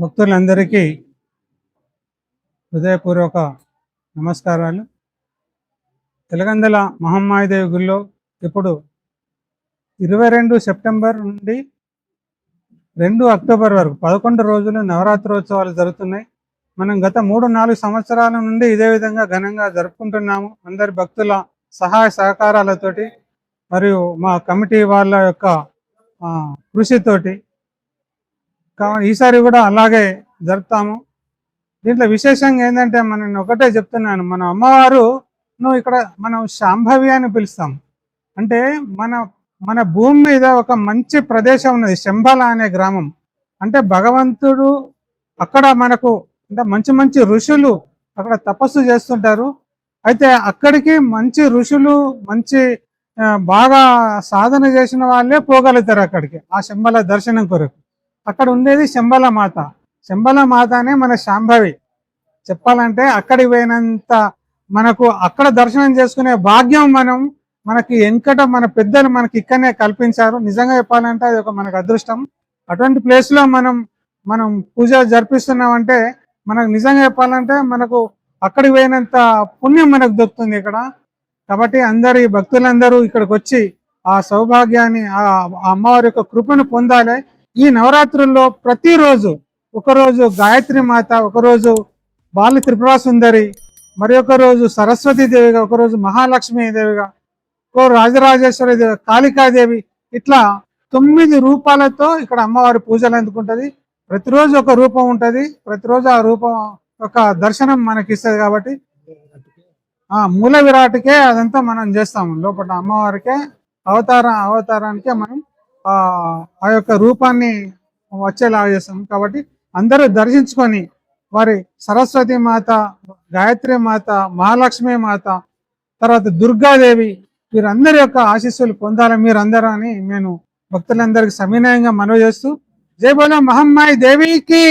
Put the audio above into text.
భక్తులందరికీ హృదయపూర్వక నమస్కారాలు. తెలగందల మహమ్మాయిదేవి గుళ్ళో ఇప్పుడు ఇరవై రెండు సెప్టెంబర్ నుండి రెండు అక్టోబర్ వరకు పదకొండు రోజులు నవరాత్రోత్సవాలు జరుగుతున్నాయి. మనం గత మూడు నాలుగు సంవత్సరాల నుండి ఇదే విధంగా ఘనంగా జరుపుకుంటున్నాము. అందరి భక్తుల సహాయ సహకారాలతోటి మరియు మా కమిటీ వాళ్ళ యొక్క కృషితోటి కా- ఈసారి కూడా అలాగే జరుపుతాము. దీంట్లో విశేషంగా ఏంటంటే మనం ఒకటే చెప్తున్నాను. మన అమ్మవారు ను ఇక్కడ మనం శాంభవి అని పిలుస్తాం. అంటే మన మన భూమి మీద ఒక మంచి ప్రదేశం ఉన్నది. శంబల అనే గ్రామం. అంటే భగవంతుడు అక్కడ మనకు అంటే మంచి మంచి ఋషులు అక్కడ తపస్సు చేస్తుంటారు. అయితే అక్కడికి మంచి ఋషులు మంచి బాగా సాధన చేసిన వాళ్ళే పోగలుగుతారు అక్కడికి ఆ శంబల దర్శనం కొరకు. అక్కడ ఉండేది శంబల మాత. శంబల మాతనే మన శాంభవి. చెప్పాలంటే అక్కడికి పోయినంత మనకు అక్కడ దర్శనం చేసుకునే భాగ్యం మనం మనకి వెంకట మన పెద్దలు మనకి ఇక్కడనే కల్పించారు. నిజంగా చెప్పాలంటే అది ఒక మనకు అదృష్టం. అటువంటి ప్లేస్లో మనం మనం పూజ జరిపిస్తున్నామంటే మనకు నిజంగా చెప్పాలంటే మనకు అక్కడికి పోయినంత పుణ్యం మనకు దొరుకుతుంది ఇక్కడ. కాబట్టి అందరి భక్తులందరూ ఇక్కడికి వచ్చి ఆ సౌభాగ్యాన్ని ఆ అమ్మవారి యొక్క కృపను పొందాలి. ఈ నవరాత్రుల్లో ప్రతిరోజు ఒకరోజు గాయత్రి మాత ఒకరోజు బాల త్రిపుర సుందరి మరి ఒక రోజు సరస్వతి దేవిగా ఒకరోజు మహాలక్ష్మి దేవిగా ఒక రాజరాజేశ్వరి దేవి కాళికాదేవి ఇట్లా తొమ్మిది రూపాలతో ఇక్కడ అమ్మవారి పూజలు అందుకుంటది. ప్రతిరోజు ఒక రూపం ఉంటది. ప్రతిరోజు ఆ రూపం ఒక దర్శనం మనకి ఇస్తుంది కాబట్టి ఆ మూల విరాటుకే అదంతా మనం చేస్తాము. లోపల అమ్మవారికే అవతార అవతారానికే మనం ఆ ఆ యొక్క రూపాన్ని వచ్చేలా చేస్తాం. కాబట్టి అందరూ దర్శించుకొని వారి సరస్వతి మాత గాయత్రి మాత మహాలక్ష్మి మాత తర్వాత దుర్గాదేవి వీరందరి యొక్క ఆశీస్సులు పొందాలి మీరందరూ అని నేను భక్తులందరికీ సవినయంగా మనవి చేస్తూ జై బోలో మహమ్మాయి దేవికి!